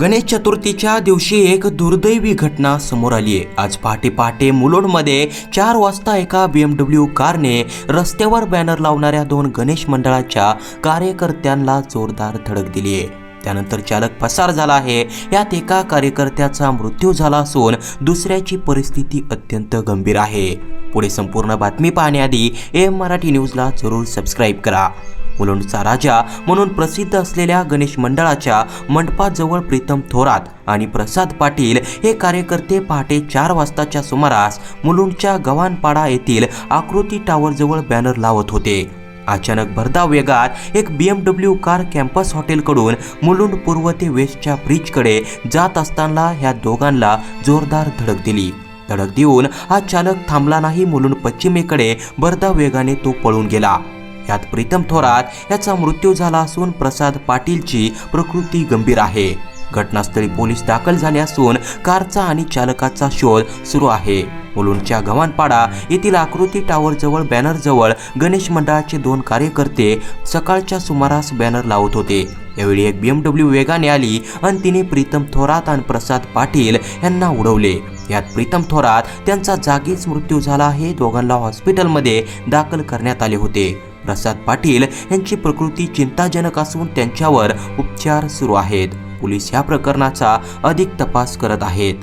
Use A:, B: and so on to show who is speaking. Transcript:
A: गणेश चतुर्थीच्या दिवशी एक दुर्दैवी घटना समोर आली आहे. आज पहाटे पहाटे मुलोडमध्ये चार वाजता एका बी एम डब्ल्यू कारने रस्त्यावर बॅनर लावणाऱ्या दोन गणेश मंडळाच्या कार्यकर्त्यांना जोरदार धडक दिली आहे. त्यानंतर चालक पसार झाला आहे. यात एका कार्यकर्त्याचा मृत्यू झाला असून दुसऱ्याची परिस्थिती अत्यंत गंभीर आहे. पुढे संपूर्ण बातमी पाहण्याआधी एम मराठी न्यूजला जरूर सबस्क्राईब करा. मुलुंडचा राजा म्हणून प्रसिद्ध असलेल्या गणेश मंडळाच्या मंडपाजवळ प्रीतम थोरात आणि प्रसाद पाटील हे कार्यकर्ते पहाटे चार वाजताच्या सुमारास मुलुंडच्या गव्हाणपाडा येथील आकृती टॉवरजवळ बॅनर लावत होते. अचानक भरधाव वेगात एक B M W car campus हॉटेलकडून Mulund पूर्व ते वेस्टच्या ब्रिजकडे जात असताना ह्या दोघांना जोरदार धडक दिली. धडक देऊन हा चालक थांबला नाही मुलुंड पश्चिमेकडे भरधाव वेगाने तो पळून गेला. यात प्रीतम थोरात याचा मृत्यू झाला असून प्रसाद पाटीलची प्रकृती गंभीर आहे. घटनास्थळी पोलीस दाखल झाले असून कारचा आणि चालकाचा शोध सुरू आहे. मुलुंडच्या गव्हाणपाडा येथील आकृती टावरजवळ बॅनरजवळ गणेश मंडळाचे दोन कार्यकर्ते सकाळच्या सुमारास बॅनर लावत होते. यावेळी एक बीएमडब्ल्यू वेगाने आली आणि तिने प्रीतम थोरात आणि प्रसाद पाटील यांना उडवले. यात प्रीतम थोरात त्यांचा जागीच मृत्यू झाला आहे. दोघांना हॉस्पिटलमध्ये दाखल करण्यात आले होते. प्रसाद पाटील यांची प्रकृती चिंताजनक असून त्यांच्यावर उपचार सुरू आहेत. पोलीस या प्रकरणाचा अधिक तपास करत आहेत.